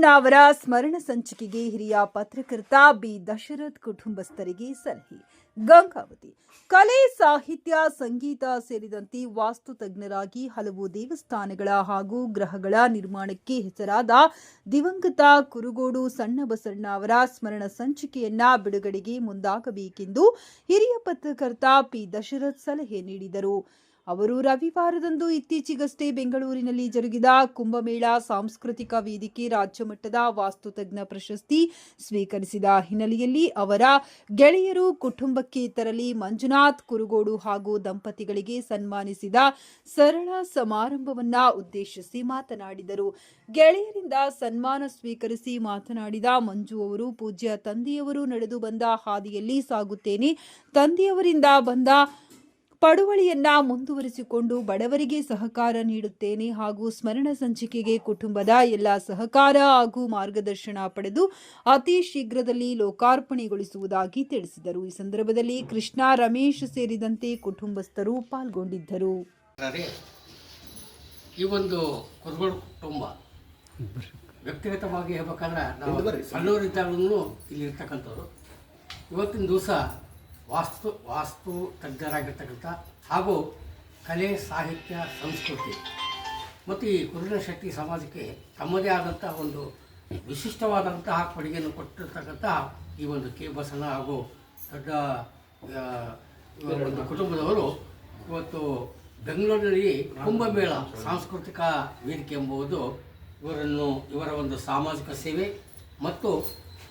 ಬಸವಣ್ಣ ಅವರ ಸ್ಮರಣ ಸಂಚಿಕೆಗೆ ಹಿರಿಯ ಪತ್ರಕರ್ತ ಬಿ. ದಶರಥ್ ಕುಟುಂಬಸ್ಥರಿಗೆ ಸಲಹೆ. ಗಂಗಾವತಿ. ಕಲೆ, ಸಾಹಿತ್ಯ, ಸಂಗೀತ ಸೇರಿದಂತೆ ವಾಸ್ತು ತಜ್ಞರಾಗಿ ಹಲವು ದೇವಸ್ಥಾನಗಳ ಹಾಗೂ ಗ್ರಹಗಳ ನಿರ್ಮಾಣಕ್ಕೆ ಹೆಸರಾದ ದಿವಂಗತ ಕುರುಗೋಡು ಸಣ್ಣ ಬಸಣ್ಣ ಅವರ ಸ್ಮರಣ ಸಂಚಿಕೆಯನ್ನ ಬಿಡುಗಡೆಗೆ ಮುಂದಾಗಬೇಕೆಂದು ಹಿರಿಯ ಪತ್ರಕರ್ತ ಪಿ. ದಶರಥ್ ಸಲಹೆ ನೀಡಿದರು. ಅವರು ರವಿವಾರದಂದು ಇತ್ತೀಚೆಗಷ್ಟೇ ಬೆಂಗಳೂರಿನಲ್ಲಿ ಜರುಗಿದ ಕುಂಭಮೇಳ ಸಾಂಸ್ಕೃತಿಕ ವೇದಿಕೆ ರಾಜ್ಯ ಮಟ್ಟದ ವಾಸ್ತುತಜ್ಞ ಪ್ರಶಸ್ತಿ ಸ್ವೀಕರಿಸಿದ ಹಿನ್ನೆಲೆಯಲ್ಲಿ ಅವರ ಗೆಳೆಯರು ಕುಟುಂಬಕ್ಕೆ ತರಲಿ ಮಂಜುನಾಥ್, ಕುರುಗೋಡು ಹಾಗೂ ದಂಪತಿಗಳಿಗೆ ಸನ್ಮಾನಿಸಿದ ಸರಳ ಸಮಾರಂಭವನ್ನ ಉದ್ದೇಶಿಸಿ ಮಾತನಾಡಿದರು. ಗೆಳೆಯರಿಂದ ಸನ್ಮಾನ ಸ್ವೀಕರಿಸಿ ಮಾತನಾಡಿದ ಮಂಜು ಅವರು, ಪೂಜ್ಯ ತಂದೆಯವರು ನಡೆದು ಬಂದ ಹಾದಿಯಲ್ಲಿ ಸಾಗುತ್ತೇನೆ. ತಂದೆಯವರಿಂದ ಬಂದ ಪಡುವಳಿಯನ್ನ ಮುಂದುವರಿಸಿಕೊಂಡು ಬಡವರಿಗೆ ಸಹಕಾರ ನೀಡುತ್ತೇನೆ ಹಾಗೂ ಸ್ಮರಣ ಸಂಚಿಕೆಗೆ ಕುಟುಂಬದ ಎಲ್ಲ ಸಹಕಾರ ಹಾಗೂ ಮಾರ್ಗದರ್ಶನ ಪಡೆದು ಅತಿ ಶೀಘ್ರದಲ್ಲಿ ಲೋಕಾರ್ಪಣೆಗೊಳಿಸುವುದಾಗಿ ತಿಳಿಸಿದರು. ಈ ಸಂದರ್ಭದಲ್ಲಿ ಕೃಷ್ಣ ರಮೇಶ್ ಸೇರಿದಂತೆ ಕುಟುಂಬಸ್ಥರು ಪಾಲ್ಗೊಂಡಿದ್ದರು. ಈ ಒಂದು ಕುರುಬ ಕುಟುಂಬ ವ್ಯಕ್ತಿಗತವಾಗಿ ಹೇಳ್ಬೇಕಂದ್ರೆ ನಾವು ಇಲ್ಲಿ ಇರ್ತಕ್ಕಂಥವ್ರು. ಇವತ್ತಿನ ದಿವಸ ವಾಸ್ತು ವಾಸ್ತು ತಜ್ಞರಾಗಿರ್ತಕ್ಕಂಥ ಹಾಗೂ ಕಲೆ, ಸಾಹಿತ್ಯ, ಸಂಸ್ಕೃತಿ ಮತ್ತು ಈ ಕುರುಡ ಶಕ್ತಿ ಸಮಾಜಕ್ಕೆ ತಮ್ಮದೇ ಆದಂಥ ಒಂದು ವಿಶಿಷ್ಟವಾದಂತಹ ಕೊಡುಗೆಯನ್ನು ಕೊಟ್ಟಿರ್ತಕ್ಕಂಥ ಈ ಒಂದು ಕೆ ಬಸಣ್ಣ ಹಾಗೂ ದೊಡ್ಡ ಒಂದು ಕುಟುಂಬದವರು ಇವತ್ತು ಬೆಂಗಳೂರಿನಲ್ಲಿ ಕುಂಭಮೇಳ ಸಾಂಸ್ಕೃತಿಕ ವೇದಿಕೆ ಎಂಬುದು ಇವರನ್ನು, ಇವರ ಒಂದು ಸಾಮಾಜಿಕ ಸೇವೆ ಮತ್ತು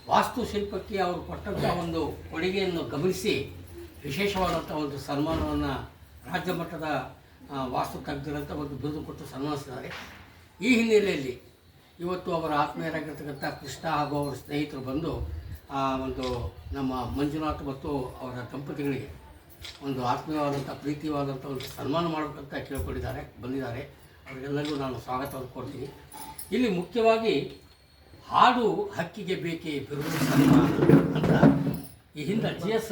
ವಾಸ್ತುಶಿಲ್ಪಕ್ಕೆ ಅವರು ಕೊಟ್ಟಂಥ ಒಂದು ಕೊಡುಗೆಯನ್ನು ಗಮನಿಸಿ ವಿಶೇಷವಾದಂಥ ಒಂದು ಸನ್ಮಾನವನ್ನು ರಾಜ್ಯ ಮಟ್ಟದ ವಾಸ್ತು ತಜ್ಞರಂತ ಒಂದು ಬಿರುದು ಕೊಟ್ಟು ಸನ್ಮಾನಿಸಿದ್ದಾರೆ. ಈ ಹಿನ್ನೆಲೆಯಲ್ಲಿ ಇವತ್ತು ಅವರ ಆತ್ಮೀಯರಾಗಿರ್ತಕ್ಕಂಥ ಕೃಷ್ಣ ಹಾಗೂ ಅವರ ಸ್ನೇಹಿತರು ಬಂದು, ಆ, ಒಂದು ನಮ್ಮ ಮಂಜುನಾಥ್ ಮತ್ತು ಅವರ ದಂಪತಿಗಳಿಗೆ ಒಂದು ಆತ್ಮೀಯವಾದಂಥ ಪ್ರೀತಿಯಾದಂಥ ಒಂದು ಸನ್ಮಾನ ಮಾಡಬೇಕಂತ ಕೇಳ್ಕೊಂಡಿದ್ದಾರೆ, ಬಂದಿದ್ದಾರೆ. ಅವರಿಗೆಲ್ಲರಿಗೂ ನಾನು ಸ್ವಾಗತವನ್ನು ಕೊಡ್ತೀನಿ ಇಲ್ಲಿ ಮುಖ್ಯವಾಗಿ ಹಾಡು ಹಕ್ಕಿಗೆ ಬೇಕೇ ಬಿರುದು ಸನ್ಮಾನ ಅಂತ ಈ ಹಿಂದೆ ಜಿ ಎಸ್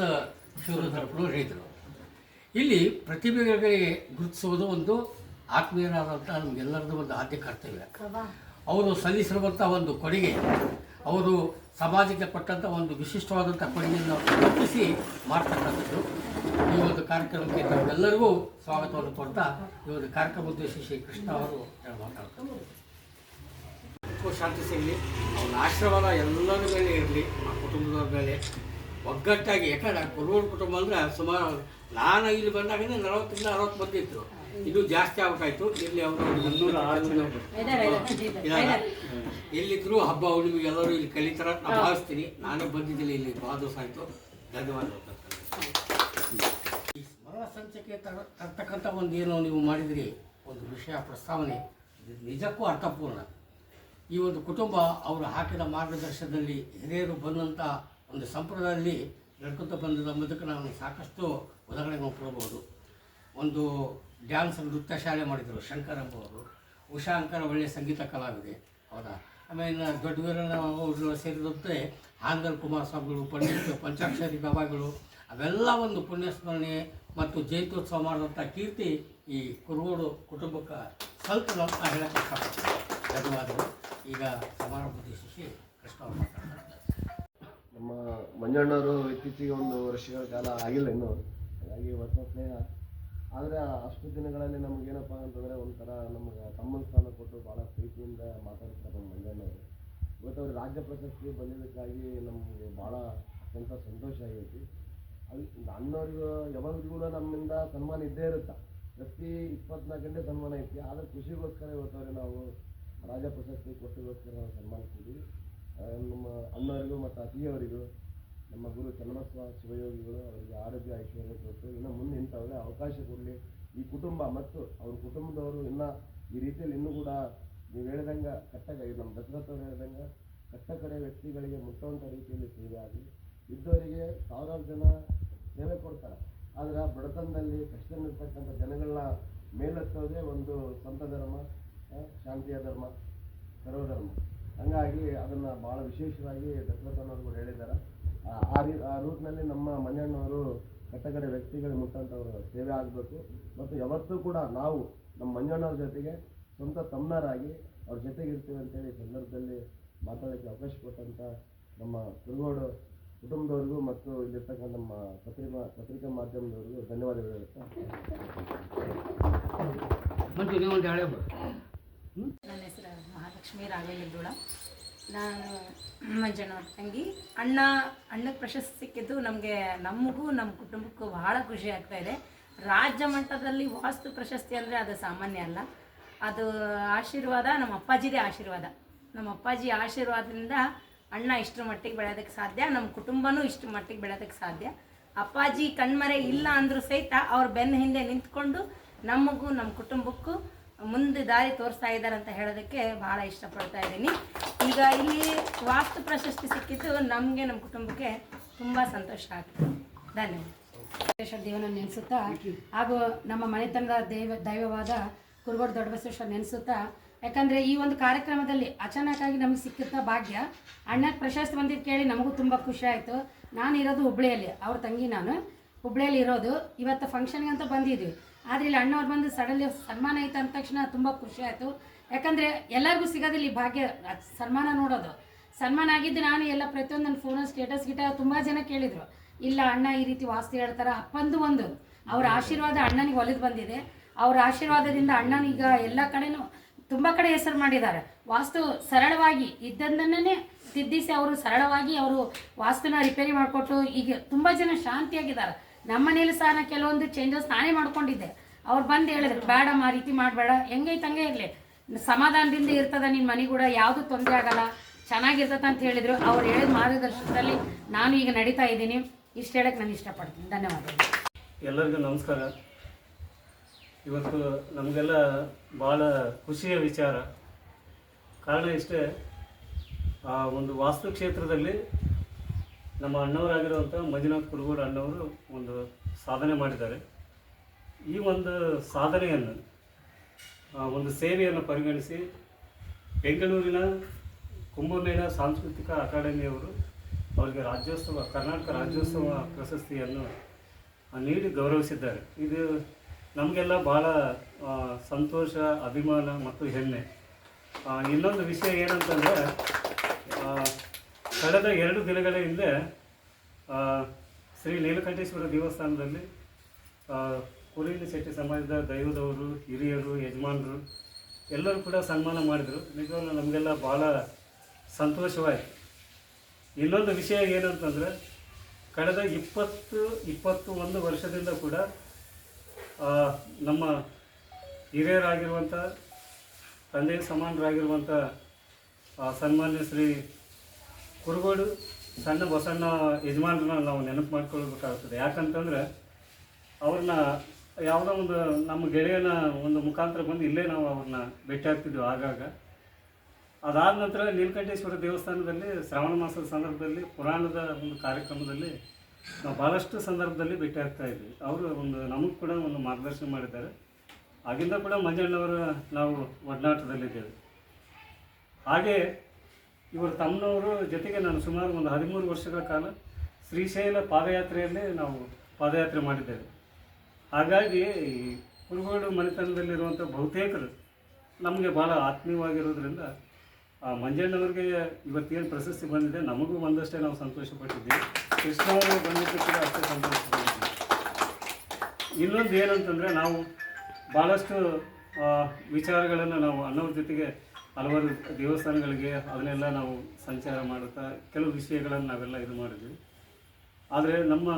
ಶಿವರುದ್ರಪ್ಪರು ಹೇಳಿದರು. ಇಲ್ಲಿ ಪ್ರತಿಭೆಗಳಿಗೆ ಗುರುತಿಸುವುದು ಒಂದು ಆತ್ಮೀಯರಾದಂಥ ನಮಗೆಲ್ಲರದ್ದು ಒಂದು ಆದ್ಯ ಕರ್ತವ್ಯ. ಅವರು ಸಲ್ಲಿಸಿರುವಂಥ ಒಂದು ಕೊಡುಗೆ ಅವರು ಸಮಾಜಕ್ಕೆ ಪಟ್ಟಂಥ ಒಂದು ವಿಶಿಷ್ಟವಾದಂಥ ಕೊಡುಗೆಯನ್ನು ಗುರುತಿಸಿ ಮಾಡ್ತಕ್ಕಂಥದ್ದು ಈ ಒಂದು ಕಾರ್ಯಕ್ರಮಕ್ಕೆ ನಮಗೆಲ್ಲರಿಗೂ ಸ್ವಾಗತವನ್ನು ಕೊಡ್ತಾ ಈ ಒಂದು ಕಾರ್ಯಕ್ರಮ ಉದ್ದೇಶಿಸಿ ಕೃಷ್ಣ ಅವರು ಮಾತಾಡ್ತಾರೆ ಸುಖ ಶಾಂತಿ ಸಿಗಲಿ ಅವನ ಆಶೀರ್ವಾದ ಎಲ್ಲರ ಮೇಲೆ ಇರಲಿ ನಮ್ಮ ಕುಟುಂಬದವ್ರ ಮೇಲೆ. ಒಗ್ಗಟ್ಟಾಗಿ ಯಾಕಂದ್ರೆ ಕುರುವರ ಕುಟುಂಬ ಅಂದ್ರೆ ಸುಮಾರು ನಾನು ಇಲ್ಲಿ ಬಂದಾಗನೇ ನಲವತ್ತರಿಂದ ಅರವತ್ತು ಬಂದಿತ್ತು ಇದು ಜಾಸ್ತಿ ಆಗಬೇಕಾಯ್ತು. ಇಲ್ಲಿ ಅವರು ಎಲ್ಲಿದ್ರು ಹಬ್ಬ ಹುಣ್ಣಿಮೆ ಎಲ್ಲರೂ ಇಲ್ಲಿ ಕಲಿತಾರ. ನಾನು ಭಾವಿಸ್ತೀನಿ. ನಾನು ಬಂದಿದ್ದೀನಿ ಇಲ್ಲಿ ಭಾಳ ದಿವಸ ಆಯಿತು. ಧನ್ಯವಾದ ಈ ಸ್ಮರಣ ಸಂಚಿಕೆ ತರ ತರ್ತಕ್ಕಂಥ ಒಂದು ಏನು ನೀವು ಮಾಡಿದಿರಿ ಒಂದು ವಿಷಯ ಪ್ರಸ್ತಾವನೆ. ನಿಜಕ್ಕೂ ಅರ್ಥಪೂರ್ಣ. ಈ ಒಂದು ಕುಟುಂಬ ಅವರು ಹಾಕಿದ ಮಾರ್ಗದರ್ಶನದಲ್ಲಿ ಹಿರಿಯರು ಬಂದಂಥ ಒಂದು ಸಂಪ್ರದಾಯದಲ್ಲಿ ನಡ್ಕೊತ ಬಂದಿದ್ದ ಮೂಲಕ ನಾವು ಸಾಕಷ್ಟು ಉದಾಹರಣೆಗಳನ್ನು ಕೊಡಬಹುದು ಒಂದು ಡ್ಯಾನ್ಸ್ ನೃತ್ಯ ಶಾಲೆ ಮಾಡಿದರು ಶಂಕರ್ ಎಂಬುವರು. ಉಷಾ ಅಂಕರ ಒಳ್ಳೆಯ ಸಂಗೀತ ಕಲಾವಿದೆ. ಹೌದಾ? ಆಮೇಲೆ ದೊಡ್ಡ ವೀರಣ್ಣ ಅವರು ಸೇರಿದಂತೆ ಹಾಂಗಲ್ ಕುಮಾರಸ್ವಾಮಿಗಳು ಪಂಡಿತ ಪಂಚಾಕ್ಷರಿ ಬಾಬಾಗಳು, ಅವೆಲ್ಲ ಒಂದು ಪುಣ್ಯಸ್ಮರಣೆ ಮತ್ತು ಜಯಂತ್ಯೋತ್ಸವ ಮಾಡಿದಂಥ ಕೀರ್ತಿ ಈ ಕುರುಗೋಡು ಕುಟುಂಬಕ್ಕೆ ಸ್ವಲ್ಪ ಅಂತ ಹೇಳಕ್ಕೆ ಧನ್ಯವಾದಗಳು. ಈಗ ಉದ್ದೇಶಿಸಿ ಕೃಷ್ಣ ನಮ್ಮ ಮಂಜಣ್ಣವರು ಇತ್ತೀಚೆಗೆ ಒಂದು ವರ್ಷಗಳ ಕಾಲ ಆಗಿಲ್ಲ ಇನ್ನು. ಹಾಗಾಗಿ ಹೊಸ ಸ್ನೇಹ. ಆದರೆ ಅಷ್ಟು ದಿನಗಳಲ್ಲಿ ನಮಗೇನಪ್ಪ ಅಂತಂದರೆ ಒಂಥರ ನಮಗೆ ತಮ್ಮನ ಸ್ಥಾನ ಕೊಟ್ಟು ಭಾಳ ಪ್ರೀತಿಯಿಂದ ಮಾತಾಡ್ತಾರೆ ನಮ್ಮ ಮಂಜಣ್ಣವರು. ಇವತ್ತು ಅವ್ರು ರಾಜ್ಯ ಪ್ರಶಸ್ತಿ ಬಂದಿದ್ದಕ್ಕಾಗಿ ನಮಗೆ ಭಾಳ ಅತ್ಯಂತ ಸಂತೋಷ ಆಗೈತಿ. ಅದು ಅಣ್ಣವ್ರಿಗೂ ಯಾವಾಗಲೂ ನಮ್ಮಿಂದ ಸನ್ಮಾನ ಇದ್ದೇ ಇರುತ್ತೆ. ಪ್ರತಿ ಇಪ್ಪತ್ನಾಲ್ಕು ಗಂಟೆ ಸನ್ಮಾನ ಐತಿ. ಆದರೆ ಖುಷಿಗೋಸ್ಕರ ಇವತ್ತವ್ರೆ ನಾವು ರಾಜ್ಯ ಪ್ರಶಸ್ತಿ ಕೊಟ್ಟಿಗೋಸ್ಕರ ನಾವು ಸನ್ಮಾನಿಸಿದ್ವಿ. ನಮ್ಮ ಅಣ್ಣವರಿಗೂ ಮತ್ತು ಅತಿಯವರಿಗೂ ನಮ್ಮ ಗುರು ಚನ್ನಬಸವ ಶಿವಯೋಗಿಗಳು ಅವರಿಗೆ ಆರೋಗ್ಯ ಐಶ್ವರ್ಯ ಕೊಟ್ಟು ಇನ್ನು ಮುಂದೆ ಇಂಥವ್ರೆ ಅವಕಾಶ ಕೊಡಲಿ. ಈ ಕುಟುಂಬ ಮತ್ತು ಅವ್ರ ಕುಟುಂಬದವರು ಇನ್ನೂ ಈ ರೀತಿಯಲ್ಲಿ ಇನ್ನೂ ಕೂಡ ನೀವು ಹೇಳಿದಂಗೆ ಕಟ್ಟಕ ಇದು ನಮ್ಮ ದಶರಥ ಅವ್ರು ಕಟ್ಟ ಕಡೆ ವ್ಯಕ್ತಿಗಳಿಗೆ ಮುಟ್ಟುವಂಥ ರೀತಿಯಲ್ಲಿ ಸೇವೆ ಆಗಲಿ. ಇದ್ದವರಿಗೆ ಸಾವಿರಾರು ಜನ ಸೇವೆ ಕೊಡ್ತಾರೆ. ಆದರೆ ಬಡತನದಲ್ಲಿ ಕಷ್ಟದಲ್ಲಿರ್ತಕ್ಕಂಥ ಜನಗಳನ್ನ ಮೇಲೆತ್ತೋದೇ ಒಂದು ಸಂತ ಧರ್ಮ. ಶಾಂತಿಯ ಧರ್ಮ, ಸರ್ವಧರ್ಮ. ಹಂಗಾಗಿ ಅದನ್ನು ಭಾಳ ವಿಶೇಷವಾಗಿ ದಶರಥನವರು ಕೂಡ ಹೇಳಿದ್ದಾರೆ ಆ- ರೀ, ಆ ರೂಟ್ನಲ್ಲಿ ನಮ್ಮ ಮಂಜಣ್ಣವರು ಕಟ್ಟಕಡೆ ವ್ಯಕ್ತಿಗಳಿಗೆ ಮುಟ್ಟಂಥವ್ರ ಸೇವೆ ಆಗಬೇಕು. ಮತ್ತು ಯಾವತ್ತೂ ಕೂಡ ನಾವು ನಮ್ಮ ಮಂಜಣ್ಣವ್ರ ಜೊತೆಗೆ ಸ್ವಂತ ತಮ್ಮನರಾಗಿ ಅವ್ರ ಜೊತೆಗೆ ಇರ್ತೀವಿ ಅಂತೇಳಿ ಸಂದರ್ಭದಲ್ಲಿ ಮಾತಾಡೋಕ್ಕೆ ಅವಕಾಶ ಕೊಟ್ಟಂಥ ನಮ್ಮ ಕುರುಗೋಡು ಕುಟುಂಬದವ್ರಿಗೂ ಮತ್ತು ಇಲ್ಲಿರ್ತಕ್ಕಂಥ ನಮ್ಮ ಪತ್ರಿಕಾ ಪತ್ರಿಕಾ ಮಾಧ್ಯಮದವ್ರಿಗೂ ಧನ್ಯವಾದಗಳು ಹೇಳ್ತಾ ಮಂಜು ನೀವು ಒಂದು ಹಳೆ ಬರು ನನ್ನ ಹೆಸರು ಮಹಾಲಕ್ಷ್ಮಿ ರಾಘವೇಂದ್ರೋಳ ನಾನು ಮಂಜಣ್ಣವ್ರ ತಂಗಿ. ಅಣ್ಣ ಅಣ್ಣ ಪ್ರಶಸ್ತಿ ಸಿಕ್ಕಿದ್ದು ನಮಗೆ ನಮಗೂ ನಮ್ಮ ಕುಟುಂಬಕ್ಕೂ ಬಹಳ ಖುಷಿ ಆಗ್ತಾ ಇದೆ. ರಾಜ್ಯ ಮಟ್ಟದಲ್ಲಿ ವಾಸ್ತು ಪ್ರಶಸ್ತಿ ಅಂದರೆ ಅದು ಸಾಮಾನ್ಯ ಅಲ್ಲ. ಅದು ಆಶೀರ್ವಾದ, ನಮ್ಮ ಅಪ್ಪಾಜಿದೇ ಆಶೀರ್ವಾದ. ನಮ್ಮ ಅಪ್ಪಾಜಿ ಆಶೀರ್ವಾದದಿಂದ ಅಣ್ಣ ಇಷ್ಟರ ಮಟ್ಟಿಗೆ ಬೆಳೆಯೋದಕ್ಕೆ ಸಾಧ್ಯ, ನಮ್ಮ ಕುಟುಂಬನೂ ಇಷ್ಟು ಮಟ್ಟಿಗೆ ಬೆಳೆಯೋದಕ್ಕೆ ಸಾಧ್ಯ. ಅಪ್ಪಾಜಿ ಕಣ್ಮರೆ ಇಲ್ಲ ಅಂದರೂ ಸಹಿತ ಅವ್ರ ಬೆನ್ನ ಹಿಂದೆ ನಿಂತ್ಕೊಂಡು ನಮಗೂ, ನಮ್ಮ ಕುಟುಂಬಕ್ಕೂ ಮುಂದೆ ದಾರಿ ತೋರಿಸ್ತಾ ಇದ್ದಾರೆ ಅಂತ ಹೇಳೋದಕ್ಕೆ ಭಾಳ ಇಷ್ಟಪಡ್ತಾ ಇದ್ದೀನಿ. ಈಗ ಇಲ್ಲಿ ವಾಸ್ತು ಪ್ರಶಸ್ತಿ ಸಿಕ್ಕಿದ್ದು ನಮಗೆ, ನಮ್ಮ ಕುಟುಂಬಕ್ಕೆ ತುಂಬ ಸಂತೋಷ ಆಗ್ತದೆ. ಧನ್ಯವಾದ. ಬಸವೇಶ್ವರ ದೇವನ ನೆನೆಸುತ್ತಾ, ಹಾಗೂ ನಮ್ಮ ಮನೆತನದ ದೈವ, ದೈವವಾದ ಕುರುಗೋಡು ದೊಡ್ಡ ಬಸವೇಶ್ವರ ನೆನೆಸುತ್ತಾ, ಯಾಕಂದರೆ ಈ ಒಂದು ಕಾರ್ಯಕ್ರಮದಲ್ಲಿ ಅಚಾನಕ್ಕಾಗಿ ನಮಗೆ ಸಿಕ್ಕುತ್ತಾ ಭಾಗ್ಯ ಅಣ್ಣಕ್ಕೆ ಪ್ರಶಸ್ತಿ ಬಂದಿದ್ದು ಕೇಳಿ ನಮಗೂ ತುಂಬ ಖುಷಿ ಆಯಿತು. ನಾನು ಇರೋದು ಹುಬ್ಳಿಯಲ್ಲಿ, ಅವ್ರ ತಂಗಿ ನಾನು. ಹುಬ್ಳಿಯಲ್ಲಿ ಇರೋದು. ಇವತ್ತು ಫಂಕ್ಷನ್ಗೆ ಅಂತ ಬಂದಿದ್ವಿ. ಆದರೆ ಇಲ್ಲಿ ಅಣ್ಣವ್ರು ಬಂದು ಸಡನ್ಲಿ ಸನ್ಮಾನ ಐತೆ ಅಂದ ತಕ್ಷಣ ತುಂಬ ಖುಷಿ ಆಯಿತು. ಯಾಕಂದರೆ ಎಲ್ಲರಿಗೂ ಸಿಗೋದಿಲ್ಲ ಈ ಭಾಗ್ಯ ಸನ್ಮಾನ ನೋಡೋದು. ಸನ್ಮಾನ ಆಗಿದ್ದು ನಾನು ಎಲ್ಲ ಪ್ರತಿಯೊಂದು ನನ್ನ ಫೋನಲ್ಲಿ ಸ್ಟೇಟಸ್ ಗಿಟ ತುಂಬ ಜನ ಕೇಳಿದರು. ಇಲ್ಲ ಅಣ್ಣ ಈ ರೀತಿ ವಾಸ್ತು ಹೇಳ್ತಾರೆ, ಅಪ್ಪಂದು ಒಂದು. ಅವ್ರ ಆಶೀರ್ವಾದ ಅಣ್ಣನಿಗೆ ಒಲಿದು ಬಂದಿದೆ. ಅವ್ರ ಆಶೀರ್ವಾದದಿಂದ ಅಣ್ಣನೀಗ ಎಲ್ಲ ಕಡೆನೂ ತುಂಬ ಕಡೆ ಹೆಸರು ಮಾಡಿದ್ದಾರೆ. ವಾಸ್ತು ಸರಳವಾಗಿ ಇದ್ದದ್ದನ್ನೇ ತಿದ್ದಿಸಿ ಅವರು ಸರಳವಾಗಿ ಅವರು ವಾಸ್ತುನ ರಿಪೇರಿ ಮಾಡಿಕೊಟ್ಟು ಈಗ ತುಂಬ ಜನ ಶಾಂತಿಯಾಗಿದ್ದಾರೆ. ನಮ್ಮ ಮನೇಲಿ ಸಹ ನಾನು ಕೆಲವೊಂದು ಚೇಂಜಸ್ ನಾನೇ ಮಾಡ್ಕೊಂಡಿದ್ದೆ. ಅವ್ರು ಬಂದು ಹೇಳಿದ್ರು ಬೇಡಮ್ಮ ಆ ರೀತಿ ಮಾಡಬೇಡ. ಹೆಂಗೈತೆ, ಹಂಗೆ ಇರಲಿ. ಸಮಾಧಾನದಿಂದ ಇರ್ತದ ನಿನ್ನ ಮನೆ ಕೂಡ, ಯಾವುದು ತೊಂದರೆ ಆಗಲ್ಲ. ಚೆನ್ನಾಗಿರ್ತದೆ ಅಂತ ಹೇಳಿದರು. ಅವ್ರು ಹೇಳಿದ ಮಾರ್ಗದರ್ಶನದಲ್ಲಿ ನಾನು ಈಗ ನಡೀತಾ ಇದ್ದೀನಿ. ಇಷ್ಟು ಹೇಳಕ್ಕೆ ನಾನು ಇಷ್ಟಪಡ್ತೀನಿ. ಧನ್ಯವಾದಗಳು. ಎಲ್ಲರಿಗೂ ನಮಸ್ಕಾರ. ಇವತ್ತು ನಮಗೆಲ್ಲ ಭಾಳ ಖುಷಿಯ ವಿಚಾರ. ಕಾರಣ ಇಷ್ಟೇ, ಆ ಒಂದು ವಾಸ್ತು ಕ್ಷೇತ್ರದಲ್ಲಿ ನಮ್ಮ ಅಣ್ಣವರಾಗಿರುವಂಥ ಮಂಜುನಾಥ್ ಕುರುಗೂರು ಅಣ್ಣವರು ಒಂದು ಸಾಧನೆ ಮಾಡಿದ್ದಾರೆ. ಈ ಒಂದು ಸಾಧನೆಯನ್ನು ಒಂದು ಸೇವೆಯನ್ನು ಪರಿಗಣಿಸಿ ಬೆಂಗಳೂರಿನ ಕುಂಭಮೇಳ ಸಾಂಸ್ಕೃತಿಕ ಅಕಾಡೆಮಿಯವರು ಅವರಿಗೆ ರಾಜ್ಯೋತ್ಸವ, ಕರ್ನಾಟಕ ರಾಜ್ಯೋತ್ಸವ ಪ್ರಶಸ್ತಿಯನ್ನು ನೀಡಿ ಗೌರವಿಸಿದ್ದಾರೆ. ಇದು ನಮಗೆಲ್ಲ ಭಾಳ ಸಂತೋಷ, ಅಭಿಮಾನ ಮತ್ತು ಹೆಮ್ಮೆ. ಇನ್ನೊಂದು ವಿಷಯ ಏನಂತಂದರೆ ಕಳೆದ ಎರಡು ದಿನಗಳ ಹಿಂದೆ ಶ್ರೀ ನೀಲಕಂಠೇಶ್ವರ ದೇವಸ್ಥಾನದಲ್ಲಿ ಕುರಿಲಿ ಶೆಟ್ಟಿ ಸಮಾಜದ ದೈವದವರು, ಹಿರಿಯರು, ಯಜಮಾನರು ಎಲ್ಲರೂ ಕೂಡ ಸನ್ಮಾನ ಮಾಡಿದರು. ನಿಜವಾಗ್ಲೂ ನಮಗೆಲ್ಲ ಭಾಳ ಸಂತೋಷವಾಯಿತು. ಇನ್ನೊಂದು ವಿಷಯ ಏನಂತಂದರೆ ಕಳೆದ ಇಪ್ಪತ್ತು ಇಪ್ಪತ್ತು ಒಂದು ವರ್ಷದಿಂದ ಕೂಡ ನಮ್ಮ ಹಿರಿಯರಾಗಿರುವಂಥ ತಂದೆ ಸಮಾನರಾಗಿರುವಂಥ ಸನ್ಮಾನ್ಯ ಶ್ರೀ ಕುರುಗೋಡು ಸಣ್ಣ ಬಸಣ್ಣ ಯಜಮಾನ್ರನ್ನ ನಾವು ನೆನಪು ಮಾಡ್ಕೊಳ್ಬೇಕಾಗ್ತದೆ. ಯಾಕಂತಂದ್ರೆ ಅವ್ರನ್ನ ಯಾವುದೋ ಒಂದು ನಮ್ಮ ಗೆಳೆಯನ ಒಂದು ಮುಖಾಂತರ ಬಂದು ಇಲ್ಲೇ ನಾವು ಅವ್ರನ್ನ ಭೇಟಿಯಾಗ್ತಿದ್ವಿ ಆಗಾಗ. ಅದಾದ ನಂತರ ನೀಲಕಂಠೇಶ್ವರ ದೇವಸ್ಥಾನದಲ್ಲಿ ಶ್ರಾವಣ ಮಾಸದ ಸಂದರ್ಭದಲ್ಲಿ ಪುರಾಣದ ಒಂದು ಕಾರ್ಯಕ್ರಮದಲ್ಲಿ ನಾವು ಭಾಳಷ್ಟು ಸಂದರ್ಭದಲ್ಲಿ ಭೇಟಿಯಾಗ್ತಾ ಇದ್ವಿ. ಅವರು ಒಂದು ನಮಗೆ ಕೂಡ ಒಂದು ಮಾರ್ಗದರ್ಶನ ಮಾಡಿದ್ದಾರೆ. ಆಗಿಂದ ಕೂಡ ಮಂಜಣ್ಣವರ ನಾವು ಒಡನಾಟದಲ್ಲಿದ್ದೇವೆ. ಹಾಗೆ ಇವರು ತಮ್ಮನವರು ಜೊತೆಗೆ ನಾನು ಸುಮಾರು ಒಂದು ಹದಿಮೂರು ವರ್ಷಗಳ ಕಾಲ ಶ್ರೀಶೈಲ ಪಾದಯಾತ್ರೆಯಲ್ಲೇ ನಾವು ಪಾದಯಾತ್ರೆ ಮಾಡಿದ್ದೇವೆ. ಹಾಗಾಗಿ ಕುರುಗೋಡು ಮನೆತನದಲ್ಲಿರುವಂಥ ಬಹುತೇಕರು ನಮಗೆ ಭಾಳ ಆತ್ಮೀಯವಾಗಿರೋದ್ರಿಂದ ಆ ಮಂಜಣ್ಣವ್ರಿಗೆ ಇವತ್ತೇನು ಪ್ರಶಸ್ತಿ ಬಂದಿದೆ ನಮಗೂ ಒಂದಷ್ಟೇ ನಾವು ಸಂತೋಷಪಟ್ಟಿದ್ದೀವಿ. ಕೃಷ್ಣ ಅವರು ಬಂದಿದ್ದು ಕೂಡ ಅಷ್ಟೇ ಸಂತೋಷಪಟ್ಟಿದ್ದೀವಿ. ಇನ್ನೊಂದು ಏನಂತಂದರೆ ನಾವು ಭಾಳಷ್ಟು ವಿಚಾರಗಳನ್ನು ನಾವು ಅನ್ನೋರ ಜೊತೆಗೆ ಹಲವಾರು ದೇವಸ್ಥಾನಗಳಿಗೆ ಅದನ್ನೆಲ್ಲ ನಾವು ಸಂಚಾರ ಮಾಡುತ್ತಾ ಕೆಲವು ವಿಷಯಗಳನ್ನು ನಾವೆಲ್ಲ ಇದು ಮಾಡಿದ್ವಿ. ಆದರೆ ನಮ್ಮ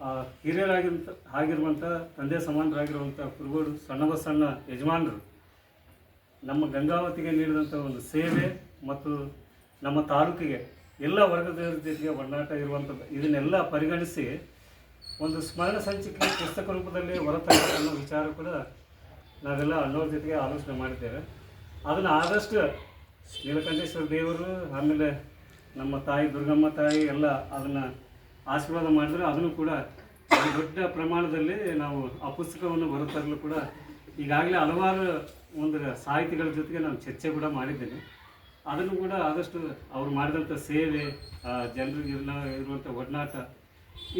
ಆ, ಹಿರಿಯರಾಗಿಂತ ಆಗಿರುವಂಥ ತಂದೆ ಸಮಾನರಾಗಿರುವಂಥ ಕುರುಗೋಡು ಸಣ್ಣ ಬಸಣ್ಣ ಯಜಮಾನರು ನಮ್ಮ ಗಂಗಾವತಿಗೆ ನೀಡಿದಂಥ ಒಂದು ಸೇವೆ ಮತ್ತು ನಮ್ಮ ತಾಲೂಕಿಗೆ ಎಲ್ಲ ವರ್ಗದ ಜೊತೆಗೆ ಒಡನಾಟ ಇರುವಂಥದ್ದು ಇದನ್ನೆಲ್ಲ ಪರಿಗಣಿಸಿ ಒಂದು ಸ್ಮರಣ ಸಂಚಿಕೆ ಪುಸ್ತಕ ರೂಪದಲ್ಲಿ ಹೊರತರಬೇಕು ಅನ್ನೋ ವಿಚಾರ ಕೂಡ ನಾವೆಲ್ಲ ಅಣ್ಣವ್ರ ಜೊತೆಗೆ ಆಲೋಚನೆ ಮಾಡಿದ್ದೇವೆ. ಅದನ್ನು ಆದಷ್ಟು ನೀಲಕಂಠೇಶ್ವರ ದೇವರು, ಆಮೇಲೆ ನಮ್ಮ ತಾಯಿ ದುರ್ಗಮ್ಮ ತಾಯಿ ಎಲ್ಲ ಅದನ್ನು ಆಶೀರ್ವಾದ ಮಾಡಿದ್ರು ಅದನ್ನು ಕೂಡ ದೊಡ್ಡ ಪ್ರಮಾಣದಲ್ಲಿ ನಾವು ಆ ಪುಸ್ತಕವನ್ನು ಬರುತ್ತಾಗಲೂ ಕೂಡ ಈಗಾಗಲೇ ಹಲವಾರು ಒಂದು ಸಾಹಿತಿಗಳ ಜೊತೆಗೆ ನಾನು ಚರ್ಚೆ ಕೂಡ ಮಾಡಿದ್ದೇನೆ. ಅದನ್ನು ಕೂಡ ಆದಷ್ಟು ಅವ್ರು ಮಾಡಿದಂಥ ಸೇವೆ ಜನರಿಗೆ ಇರುವಂಥ ಒಡನಾಟ,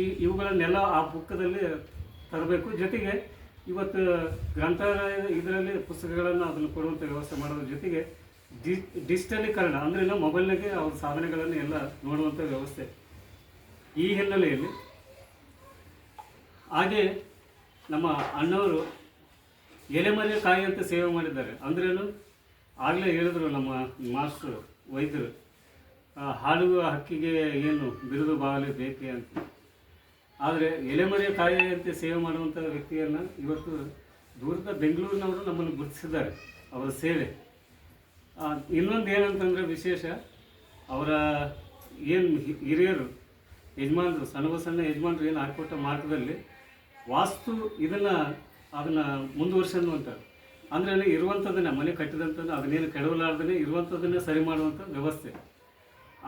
ಈ ಇವುಗಳನ್ನೆಲ್ಲ ಆ ಪುಕ್ಕದಲ್ಲಿ ತರಬೇಕು. ಜೊತೆಗೆ ಇವತ್ತು ಗ್ರಂಥಾಲಯ ಇದರಲ್ಲಿ ಪುಸ್ತಕಗಳನ್ನು ಅದನ್ನು ಕೊಡುವಂಥ ವ್ಯವಸ್ಥೆ ಮಾಡೋದ್ರ ಜೊತೆಗೆ ಡಿ, ಡಿಜಿಟಲೀಕರಣ, ಅಂದರೆ ಇನ್ನು ಮೊಬೈಲ್ನಾಗೆ ಅವ್ರ ಸಾಧನೆಗಳನ್ನು ಎಲ್ಲ ನೋಡುವಂಥ ವ್ಯವಸ್ಥೆ ಈ ಹಿನ್ನೆಲೆಯಲ್ಲಿ. ಹಾಗೆ ನಮ್ಮ ಅಣ್ಣವರು ಎಲೆಮರೆ ಕಾಯಿ ಅಂತ ಸೇವೆ ಮಾಡಿದ್ದಾರೆ. ಅಂದ್ರೇನು ಆಗಲೇ ಹೇಳಿದ್ರು ನಮ್ಮ ಮಾಸ್ಟ್ರು, ವೈದ್ಯರು ಹಾಡುವ ಹಕ್ಕಿಗೆ ಏನು ಬಿರುದು ಬಾಗಲೇ ಬೇಕೆ ಅಂತ. ಆದರೆ ಎಲೆಮರೆಯ ಕಾಯಿ ಅಂತ ಸೇವೆ ಮಾಡುವಂಥ ವ್ಯಕ್ತಿಯನ್ನು ಇವತ್ತು ದೂರದ ಬೆಂಗಳೂರಿನವರು ನಮ್ಮನ್ನು ಗುರುತಿಸಿದ್ದಾರೆ, ಅವರ ಸೇವೆ. ಇನ್ನೊಂದು ಏನಂತಂದರೆ ವಿಶೇಷ, ಅವರ ಏನು ಹಿರಿಯರು, ಯಜಮಾನರು, ಸಣ್ಣ ಸಣ್ಣ ಯಜಮಾನರು ಏನು ಹಾಕಿಕೊಟ್ಟ ಮಾರ್ಗದಲ್ಲಿ ವಾಸ್ತು ಇದನ್ನು ಅದನ್ನು ಮುಂದುವರ್ಸನ್ನುವಂಥದ್ದು ಅಂದರೆ ಇರುವಂಥದ್ದನ್ನೇ ಮನೆ ಕಟ್ಟಿದಂಥದ್ದು ಅದನ್ನೇನು ಕೆಡವಲಾರ್ದೇ ಇರುವಂಥದ್ದನ್ನೇ ಸರಿ ಮಾಡುವಂಥ ವ್ಯವಸ್ಥೆ.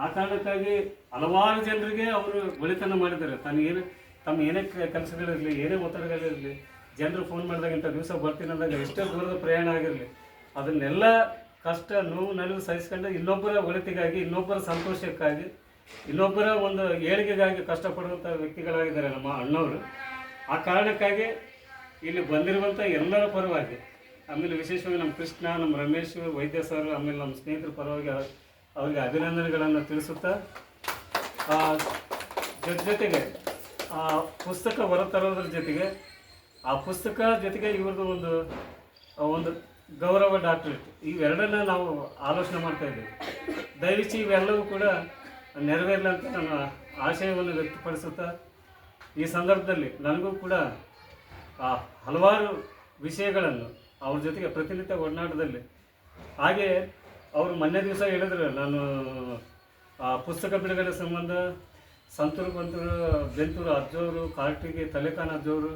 ಆ ಕಾರಣಕ್ಕಾಗಿ ಹಲವಾರು ಜನರಿಗೆ ಅವರು ಒಳಿತನ ಮಾಡಿದ್ದಾರೆ. ತಾನೇನು ತಮ್ಮ ಏನೇ ಕೆಲಸಗಳಿರಲಿ ಏನೇ ಒತ್ತಡಗಳಿರಲಿ ಜನರು ಫೋನ್ ಮಾಡಿದಾಗ ಇಂಥ ದಿವಸ ಬರ್ತೀನಿ ಅಂದಾಗ ಎಷ್ಟೇ ದೂರದ ಪ್ರಯಾಣ ಆಗಿರಲಿ, ಅದನ್ನೆಲ್ಲ ಕಷ್ಟ, ನೋವು, ನಲಿವು ಸಹಿಸ್ಕೊಂಡು ಇನ್ನೊಬ್ಬರ ಒಳಿತಿಗಾಗಿ, ಇನ್ನೊಬ್ಬರ ಸಂತೋಷಕ್ಕಾಗಿ, ಇನ್ನೊಬ್ಬರ ಒಂದು ಏಳಿಗೆಗಾಗಿ ಕಷ್ಟಪಡುವಂಥ ವ್ಯಕ್ತಿಗಳಾಗಿದ್ದಾರೆ ನಮ್ಮ ಅಣ್ಣವರು. ಆ ಕಾರಣಕ್ಕಾಗಿ ಇಲ್ಲಿ ಬಂದಿರುವಂಥ ಎಲ್ಲರ ಪರವಾಗಿ, ಆಮೇಲೆ ವಿಶೇಷವಾಗಿ ನಮ್ಮ ಕೃಷ್ಣ, ನಮ್ಮ ರಮೇಶ್, ವೈದ್ಯ ಸರ್, ಆಮೇಲೆ ನಮ್ಮ ಸ್ನೇಹಿತರ ಪರವಾಗಿ ಅವ್- ಅವರಿಗೆ ಅಭಿನಂದನೆಗಳನ್ನು ತಿಳಿಸುತ್ತಾ ಜೊತೆ ಜೊತೆಗೆ ಆ ಪುಸ್ತಕ ಹೊರತರೋದ್ರ ಜೊತೆಗೆ ಆ ಪುಸ್ತಕ ಜೊತೆಗೆ ಇವ್ರದ್ದು ಒಂದು ಒಂದು ಗೌರವ ಡಾಕ್ಟ್ರೇಟ್ ಇವೆರಡನ್ನ ನಾವು ಆಲೋಚನೆ ಮಾಡ್ತಾ ಇದ್ದೀವಿ. ದಯವಿಟ್ಟು ಇವೆಲ್ಲವೂ ಕೂಡ ನೆರವೇರಲಿ ಅಂತ ನನ್ನ ಆಶಯವನ್ನು ವ್ಯಕ್ತಪಡಿಸುತ್ತಾ, ಈ ಸಂದರ್ಭದಲ್ಲಿ ನನಗೂ ಕೂಡ ಆ ಹಲವಾರು ವಿಷಯಗಳನ್ನು ಅವ್ರ ಜೊತೆಗೆ ಪ್ರತಿನಿತ್ಯ ಒಡನಾಟದಲ್ಲಿ ಹಾಗೆ ಅವರು ಮೊನ್ನೆ ದಿವಸ ಹೇಳಿದ್ರು, ನಾನು ಆ ಪುಸ್ತಕ ಬಿಡುಗಡೆ ಸಂಬಂಧ ಸಂತೂರು ಬಂತೂರು, ಬೆಂತೂರು ಅಜ್ಜವರು ಕಾರ್ಟಿಗೆ ತಲೆಕಾನ್ ಅಜ್ಜವರು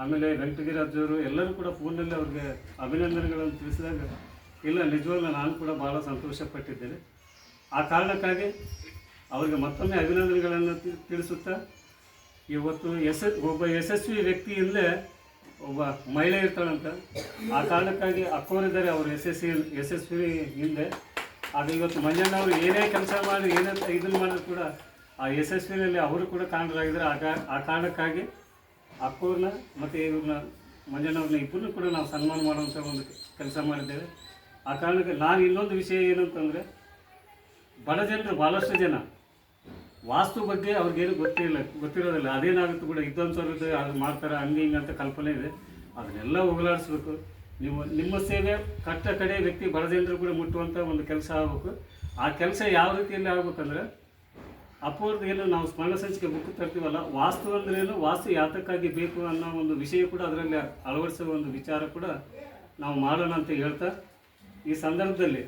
ಆಮೇಲೆ ವೆಂಕಟಗಿರಿ ಅಜ್ಜವರು ಎಲ್ಲರೂ ಕೂಡ ಫೋನಲ್ಲಿ ಅವ್ರಿಗೆ ಅಭಿನಂದನೆಗಳನ್ನು ತಿಳಿಸಿದಾಗ, ಇಲ್ಲ, ನಿಜವಾಗ್ಲೂ ನಾನು ಕೂಡ ಭಾಳ ಸಂತೋಷಪಟ್ಟಿದ್ದೇನೆ. ಆ ಕಾರಣಕ್ಕಾಗಿ ಅವರಿಗೆ ಮತ್ತೊಮ್ಮೆ ಅಭಿನಂದನೆಗಳನ್ನು ತಿಳಿಸುತ್ತಾ, ಇವತ್ತು ಯಶ ಒಬ್ಬ ಯಶಸ್ವಿ ವ್ಯಕ್ತಿಯಿಂದಲೇ ಒಬ್ಬ ಮಹಿಳೆ ಇರ್ತಾಳಂತ, ಆ ಕಾರಣಕ್ಕಾಗಿ ಅಕ್ಕೋರಿದ್ದಾರೆ ಅವರು ಯಶಸ್ವಿ ಯಶಸ್ವಿ ಹಿಂದೆ ಆದರೆ ಇವತ್ತು ಮಂಜಣ್ಣ ಅವರು ಏನೇ ಕೆಲಸ ಮಾಡಿ, ಏನೇ ಇದನ್ನು ಮಾಡಿದ್ರು ಕೂಡ ಆ ಯಶಸ್ವಿನಲ್ಲಿ ಅವರು ಕೂಡ ಕಾರಣರಾಗಿದ್ದಾರೆ ಆಗ ಆ ಕಾರಣಕ್ಕಾಗಿ ಅಕ್ಕೋರ್ನ ಮತ್ತು ಇವ್ರನ್ನ ಮಂಜಣ್ಣವ್ರನ್ನ ಇಬ್ಬರನ್ನು ಕೂಡ ನಾವು ಸನ್ಮಾನ ಮಾಡುವಂಥ ಒಂದು ಕೆಲಸ ಮಾಡಿದ್ದೇವೆ. ಆ ಕಾರಣಕ್ಕೆ ನಾನು ಇನ್ನೊಂದು ವಿಷಯ ಏನು ಅಂತಂದರೆ ಬಡ ಜನರು ಭಾಳಷ್ಟು ಜನ ವಾಸ್ತು ಬಗ್ಗೆ ಅವ್ರಿಗೇನು ಗೊತ್ತಿಲ್ಲ ಗೊತ್ತಿರೋದಿಲ್ಲ. ಅದೇನಾಗುತ್ತೆ ಕೂಡ ಇದ್ದಂಥವ್ರದ್ದು ಇದೆ, ಅದು ಮಾಡ್ತಾರೆ ಹಂಗೆ ಹಿಂಗೆ ಅಂತ ಕಲ್ಪನೆ ಇದೆ. ಅದನ್ನೆಲ್ಲ ಹೋಗಲಾಡಿಸ್ಬೇಕು. ನಿಮ್ಮ ನಿಮ್ಮ ಸೇವೆ ಕಟ್ಟ ಕಡೆ ವ್ಯಕ್ತಿ ಬಡ ಜನರು ಕೂಡ ಮುಟ್ಟುವಂಥ ಒಂದು ಕೆಲಸ ಆಗಬೇಕು. ಆ ಕೆಲಸ ಯಾವ ರೀತಿಯಲ್ಲಿ ಆಗ್ಬೇಕಂದ್ರೆ ಅಪೂರ್ವ ಏನು ನಾವು ಸ್ಮರಣ ಸಂಚಿಕೆ ಬುಕ್ ತರ್ತೀವಲ್ಲ? ವಾಸ್ತು ಅಂದ್ರೇನು? ವಾಸ್ತು ಯಾತಕ್ಕಾಗಿ ಬೇಕು ಅನ್ನೋ ಒಂದು ವಿಷಯ ಕೂಡ ಅದರಲ್ಲಿ ಅಳವಡಿಸುವ ಒಂದು ವಿಚಾರ ಕೂಡ ನಾವು ಮಾಡೋಣ ಅಂತ ಹೇಳ್ತಾ, ಈ ಸಂದರ್ಭದಲ್ಲಿ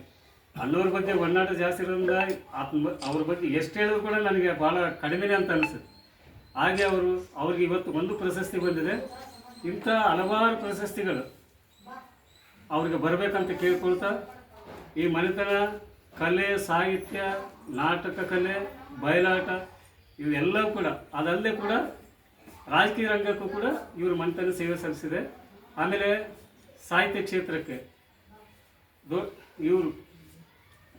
ಅನ್ನೋರ ಬಗ್ಗೆ ಒಡನಾಟ ಜಾಸ್ತಿ ಇರೋದ್ರಿಂದ ಆತ್ಮ, ಅವ್ರ ಬಗ್ಗೆ ಎಷ್ಟು ಹೇಳಿದ್ರು ಕೂಡ ನನಗೆ ಭಾಳ ಕಡಿಮೆನೇ ಅಂತ ಅನಿಸುತ್ತೆ. ಹಾಗೆ ಅವರು, ಅವ್ರಿಗೆ ಇವತ್ತು ಒಂದು ಪ್ರಶಸ್ತಿ ಬಂದಿದೆ. ಇಂಥ ಹಲವಾರು ಪ್ರಶಸ್ತಿಗಳು ಅವ್ರಿಗೆ ಬರಬೇಕಂತ ಕೇಳ್ಕೊಳ್ತಾ, ಈ ಮನೆತನ ಕಲೆ, ಸಾಹಿತ್ಯ, ನಾಟಕ ಕಲೆ, ಬಯಲಾಟ ಇವೆಲ್ಲವೂ ಕೂಡ, ಅದಲ್ಲದೆ ಕೂಡ ರಾಜಕೀಯ ರಂಗಕ್ಕೂ ಕೂಡ ಇವರು ಮನೆತನ ಸೇವೆ ಸಲ್ಲಿಸಿದೆ. ಆಮೇಲೆ ಸಾಹಿತ್ಯ ಕ್ಷೇತ್ರಕ್ಕೆ ದೊ, ಇವರು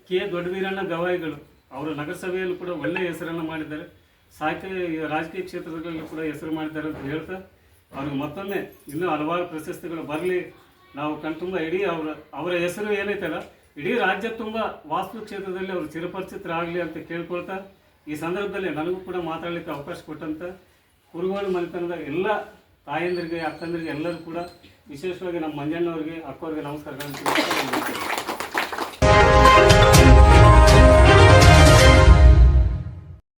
ಕೆ. ದೊಡ್ಡವೀರಣ್ಣ ಗವಾಯಿಗಳು, ಅವರು ನಗರಸಭೆಯಲ್ಲೂ ಕೂಡ ಒಳ್ಳೆಯ ಹೆಸರನ್ನು ಮಾಡಿದ್ದಾರೆ. ಸಾಹಿತ್ಯ, ರಾಜಕೀಯ ಕ್ಷೇತ್ರದಲ್ಲೂ ಕೂಡ ಹೆಸರು ಮಾಡಿದ್ದಾರೆ ಅಂತ ಹೇಳ್ತಾ, ಅವ್ರಿಗೆ ಮತ್ತೊಮ್ಮೆ ಇನ್ನೂ ಹಲವಾರು ಪ್ರಶಸ್ತಿಗಳು ಬರಲಿ. ನಾವು ಕಣ್ತುಂಬ ಇಡೀ ಅವರ ಅವರ ಹೆಸರು ಏನೈತಲ್ಲ ಇಡೀ ರಾಜ್ಯ ತುಂಬ ವಾಸ್ತು ಕ್ಷೇತ್ರದಲ್ಲಿ ಅವರು ಚಿರಪರಿಚಿತರಾಗಲಿ ಅಂತ ಕೇಳ್ಕೊಳ್ತಾ, ಈ ಸಂದರ್ಭದಲ್ಲಿ ನನಗೂ ಕೂಡ ಮಾತಾಡಲಿಕ್ಕೆ ಅವಕಾಶ ಕೊಟ್ಟಂತ ಕುರುಗೋಳು ಮನೆತನದ ಎಲ್ಲ ತಾಯಂದಿರಿಗೆ, ಅಕ್ಕಂದ್ರಿಗೆ ಎಲ್ಲರೂ ಕೂಡ ವಿಶೇಷವಾಗಿ ನಮ್ಮ ಮಂಜಣ್ಣವ್ರಿಗೆ ಅಕ್ಕವ್ರಿಗೆ ನಮಸ್ಕಾರಗಳನ್ನು.